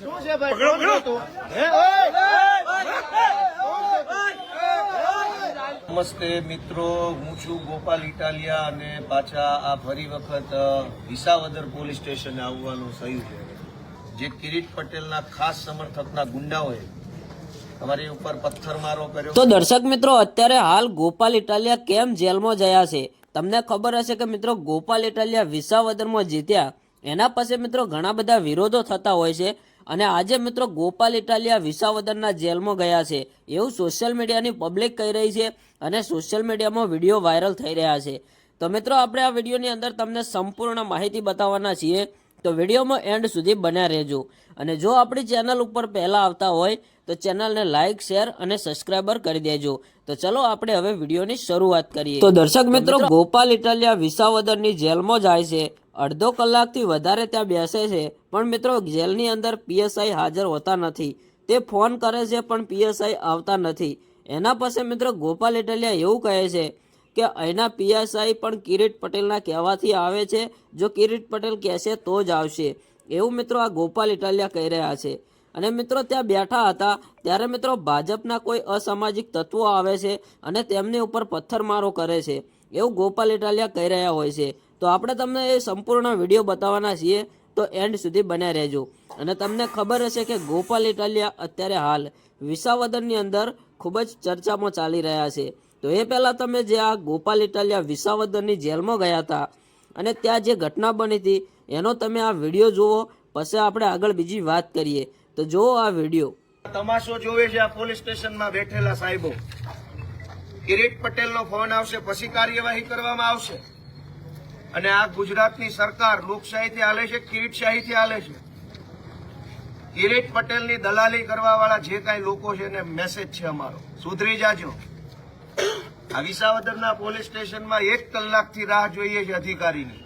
શું છે ભાઈ? કોણ! નમસ્તે મિત્રો હું છું ગોપાલ ઇટાલિયા અને પાછા આ ફરી વખત વિસાવદર પોલીસ સ્ટેશને આવવાનું થયું છે. જે કિરીટ પટેલના ખાસ સમર્થકના ગુંડાઓએ તમારી ઉપર પથ્થરમારો કર્યો. તો દર્શક મિત્રો અત્યારે હાલ ગોપાલ ઇટાલિયા કેમ જેલમાં જયા છે? તમને ખબર હશે કે મિત્રો ગોપાલ ઇટાલિયા વિસાવદરમાં જીત્યા. એના પછી મિત્રો ઘણા બધા વિરોધો થતા હોય છે અને આજે મિત્રો ગોપાલ ઇટાલિયા વિસાવદરના જેલમાં ગયા છે. એવું સોશિયલ મીડિયાની પબ્લિક કહી રહી છે અને સોશિયલ મીડિયામાં વીડિયો વાયરલ થઈ રહ્યા છે. તો મિત્રો આપણે આ વિડીયોની અંદર તમને સંપૂર્ણ માહિતી બતાવવાના છીએ. તો વિડીયોમાં એન્ડ સુધી બન્યા રહેજો. અને જો આપણી ચેનલ ઉપર પહેલા આવતા હોય તો ચેનલને લાઇક શેર અને સબસ્ક્રાઇબર કરી દેજો. તો ચલો આપણે હવે વિડીયોની શરૂઆત કરીએ. તો દર્શક મિત્રો ગોપાલ ઇટાલિયા વિસાવદરની જેલમાં જાય છે. અડધો કલાકથી વધારે ત્યાં બેસે છે, પણ મિત્રો જેલની અંદર પીએસઆઈ હાજર હોતા નથી. તે ફોન કરે છે, પણ પીએસઆઈ આવતા નથી. એના પછી મિત્રો ગોપાલ ઇટલિયા એવું કહે છે કે અહીંના પીએસઆઈ પણ કિરીટ પટેલના કહેવાથી આવે છે, જો કિરીટ પટેલ કહેશે તો જ આવશે. એવું મિત્રો આ ગોપાલ ઇટાલિયા કહી રહ્યા છે. અને મિત્રો ત્યાં બેઠા હતા, ત્યારે મિત્રો ભાજપના કોઈ અસામાજિક તત્વો આવે છે અને તેમની ઉપર પથ્થરમારો કરે છે. એવું ગોપાલ ઇટાલિયા કહી રહ્યા હોય છે. તો આપણે તમને એ સંપૂર્ણ વીડિયો બતાવવાના છીએ. તો એન્ડ સુધી બન્યા રહેજો. અને તમને ખબર હશે કે ગોપાલ ઇટાલિયા અત્યારે હાલ વિસાવદનની અંદર ખૂબ જ ચર્ચામાં ચાલી રહ્યા છે. તો એ પહેલાં તમે જે આ ગોપાલ ઇટાલિયા વિસાવદનની જેલમાં ગયા હતા અને ત્યાં જે ઘટના બની હતી, એનો તમે આ વીડિયો જુઓ. પછી આપણે આગળ બીજી વાત કરીએ. તો જુઓ આ વીડિયો. તમાશો જોવે છે આ પોલીસ સ્ટેશનમાં બેઠેલા સાહેબો. કિરીટ પટેલનો ફોન આવશે, પછી કાર્યવાહી કરવામાં આવશે. અને આ ગુજરાતની સરકાર લોકશાહીથી હાલે છે, કિરીટશાહીથી હાલે છે. કિરીટ પટેલની દલાલી કરવાવાળા જે કાંઈ લોકો છે, એને મેસેજ છે અમારો. સુધરી જાજો. આ વિસાવદરના પોલીસ સ્ટેશનમાં એક કલાકથી રાહ જોઈએ છે અધિકારીની.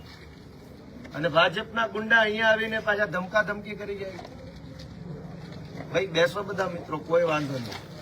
અને ભાજપના ગુંડા અહીંયા આવીને પાછા ધમકા ધમકી કરી જાય ભાઈ, બેસો બધા મિત્રો, કોઈ વાંધો નહીં.